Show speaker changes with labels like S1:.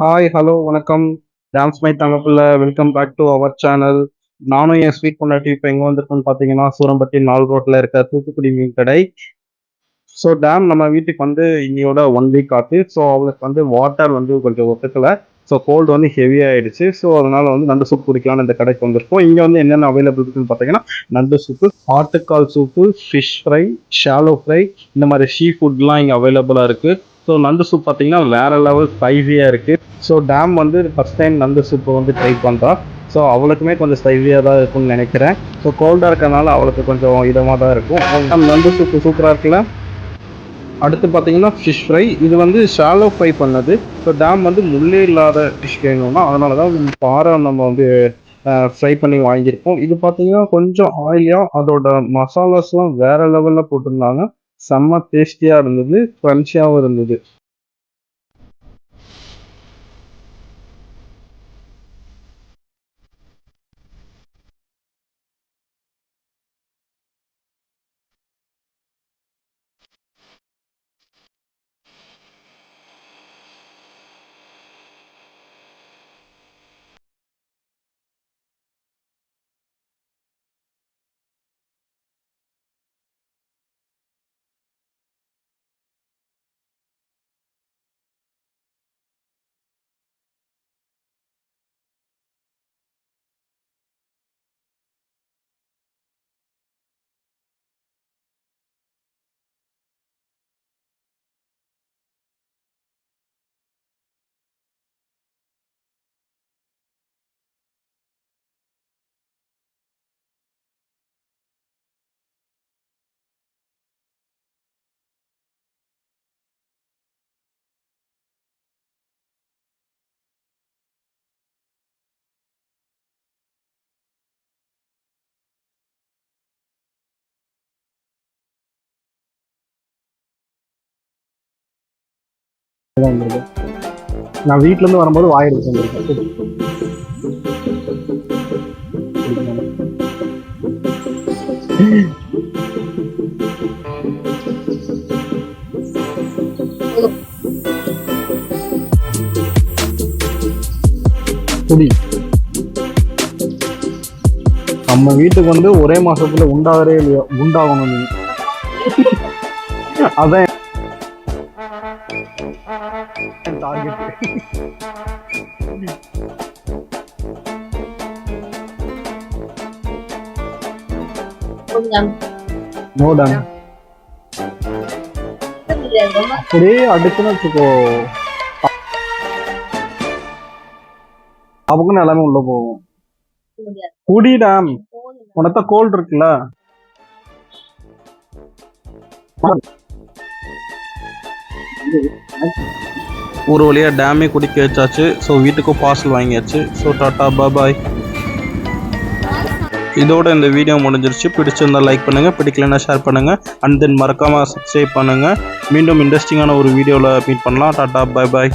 S1: Hi hello வணக்கம். Dance my தங்கப்பிள்ள welcome back to our channel நானும் என் ஸ்வீட் பொண்டாட்டி இப்போ எங்கே வந்திருக்கோம்னு பார்த்தீங்கன்னா சூரம்பட்டி நால் ரோட்டில் இருக்க தூத்துக்குடி மீன் கடை. ஸோ டேம் நம்ம வீட்டுக்கு வந்து இன்னையோட ஒன் வீக் ஆச்சு. ஸோ அவளுக்கு வந்து வாட்டர் வந்து கொஞ்சம் ஒத்துக்கலை. ஸோ கோல்டு வந்து ஹெவி ஆயிடுச்சு. ஸோ அதனால வந்து நண்டு சூப் குடிக்கலாம்னு இந்த கடைக்கு வந்திருக்கோம். இங்கே வந்து என்னென்ன அவைலபிள் இருக்குன்னு பார்த்தீங்கன்னா நண்டு சூப்பு ஆட்டுக்கால் soup fish fry shallow fry இந்த மாதிரி ஷீ ஃபுட்லாம் இங்கே அவைலபிளாக இருக்குது ஸோ நண்டு சூப் பார்த்தீங்கன்னா வேற லெவல் ஸ்பைசியாக இருக்குது ஸோ டேம் வந்து ஃபஸ்ட் டைம் நண்டு சூப்பை வந்து ட்ரை பண்ணுறான் ஸோ அவளுக்குமே கொஞ்சம் ஸ்பைசியாக தான் இருக்கும்னு நினைக்கிறேன். ஸோ கோல்டாக இருக்கிறனால அவளுக்கு கொஞ்சம் இதமாக தான் இருக்கும். டேம் நண்டு சூப்பு சூப்பராக இருக்குல்ல? அடுத்து பார்த்தீங்கன்னா ஃபிஷ் ஃப்ரை இது வந்து ஷாலோ ஃப்ரை பண்ணது. ஸோ டேம் வந்து முள்ளே இல்லாத ஃபிஷ் வேணும்னா அதனால தான் பாறை நம்ம வந்து ஃப்ரை பண்ணி வாங்கியிருக்கோம் இது பார்த்தீங்கன்னா கொஞ்சம் ஆயிலியாக அதோட மசாலாஸ்லாம் வேறு லெவலில் போட்டிருந்தாங்க. செம்ம டேஸ்டியாக இருந்தது க்ரன்ச்சியாகவும் இருந்தது. நான் வீட்டிலேருந்து இருந்து வரும்போது வாய் எடுத்து வந்திருக்கேன் குடி நம்ம வீட்டுக்கு வந்து ஒரே மாசத்துல உண்டாகவே இல்லையோ? உண்டாகணும் நீ. அதான் டார்கெட் நோடன் அப்படியே அடுத்துன்னு வச்சுக்கோ. அவக்குன்னு எல்லாமே உள்ள போகும். குடி டேம் உனத்த கோல்ட் இருக்குல்ல. ஒரு வழியாக டேமே குடிக்க வச்சாச்சு. ஸோ வீட்டுக்கும் பார்சல் வாங்கியாச்சு. ஸோ டாட்டா பாய் இதோட இந்த வீடியோ முடிஞ்சிருச்சு. பிடிச்சிருந்தா லைக் பண்ணுங்கள் பிடிக்கலன்னா ஷேர் பண்ணுங்கள் அண்ட் தென் மறக்காமல் சப்ஸ்கிரைப் பண்ணுங்கள் மீண்டும் இன்ட்ரெஸ்டிங்கான ஒரு வீடியோவில் மீட் பண்ணலாம். டாட்டா பாய் பாய்